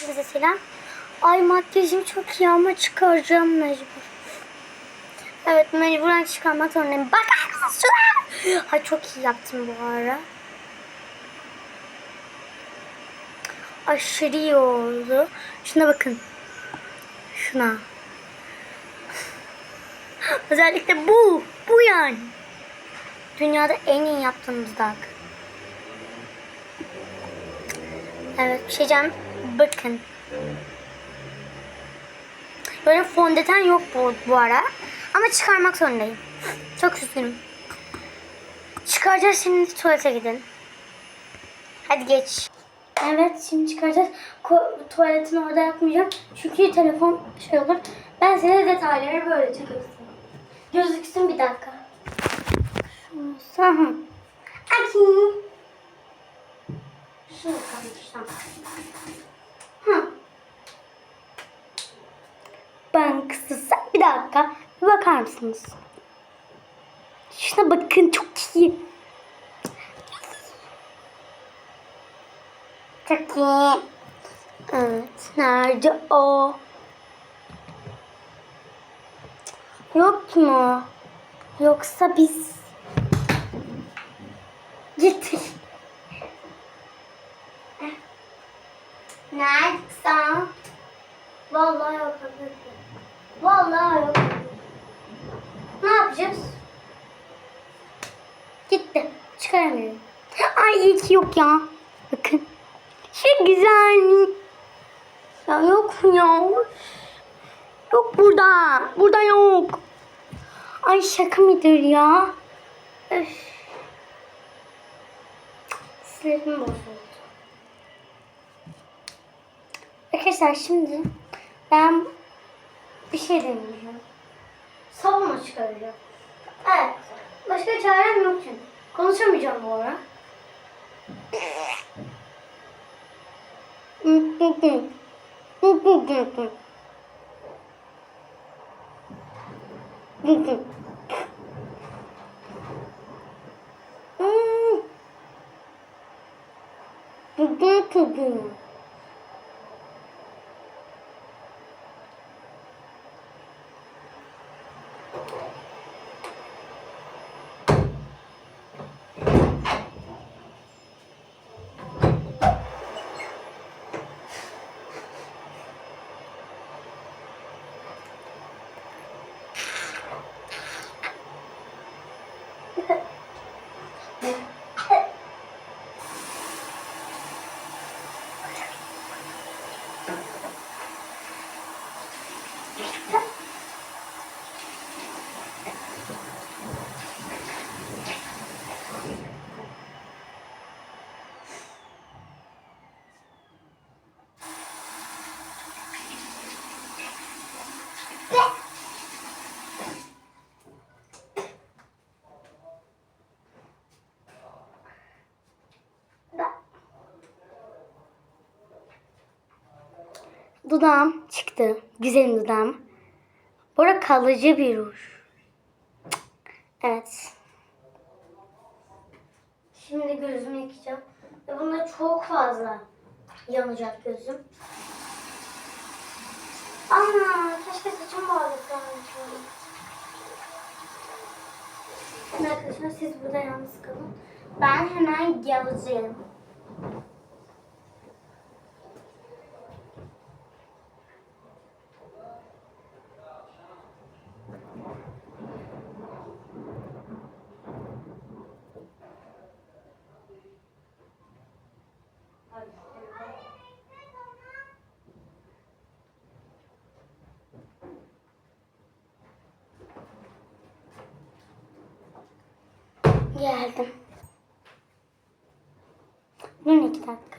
Bize selam. Ay makyajım çok iyi ama çıkaracağım mecbur. Evet mecburen çıkarmak zorundayım. Bakar mısın şuna? Çok iyi yaptım bu ara. Aşırı iyi oldu. Şuna bakın. Şuna. Özellikle bu. Bu yani. Dünyada en iyi yaptığım dudak. Evet bir şey diyeceğim. Bakın. Böyle fondöten yok bu, bu ara. Ama çıkarmak zorundayım. Çok üzgünüm. Çıkaracağız şimdi tuvalete gidin. Hadi geç. Evet şimdi çıkaracağız. Ko- tuvaletin orada yapmayacağım. Çünkü telefon şey olur. Ben size detayları böyle çekeceğim. Gözüksün bir dakika. Şurası. Aki. Şunu kapatacağım. Hı. Ben kısılsa bir dakika. Bir bakar mısınız? Şuna bakın çok iyi. Çok iyi. Evet. Nerede o? Yok mu? Yoksa biz getir. Nerede? Vallahi yok. Vallahi yok. Ne yapacağız? Gitti. Çıkaramıyorum. Ay iyi ki yok ya. Bakın. Şu güzel. Ya yok mu ya? Yok burada. Burada yok. Ay şaka mıdır ya? Öf. Sinirim bozuldu. Arkadaşlar şimdi ben bir şey deneyeceğim. Sabunla çıkaracağım. Evet. Başka çarem yok çünkü. Konuşamayacağım bu ara. Dudağım çıktı. Güzelim dudağım. Arada kalıcı bir ruj. Evet. Şimdi gözümü yıkayacağım. Ve bunda çok fazla yanacak gözüm. Ana keşke saçımı bağladıklarım. Arkadaşlar siz burada yalnız kalın. Ben hemen geleceğim. Geldim. Dur iki dakika.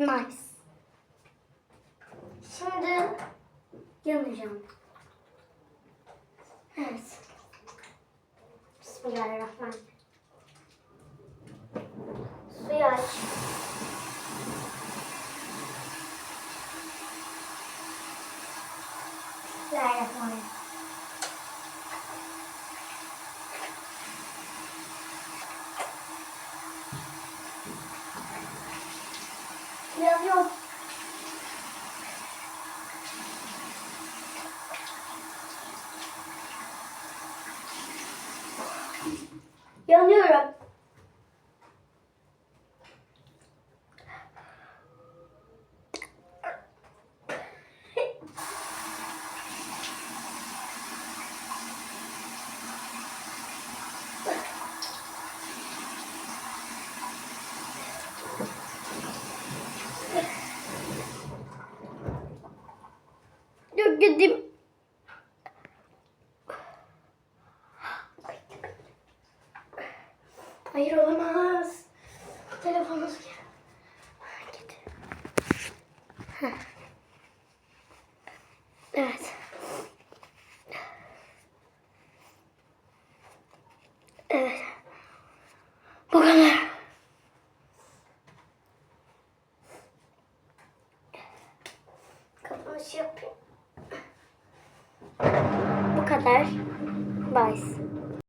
Nice. Şimdi yanacağım. Evet. Bismillahirrahmanirrahim. 有没人 Hayır kadar. Bye.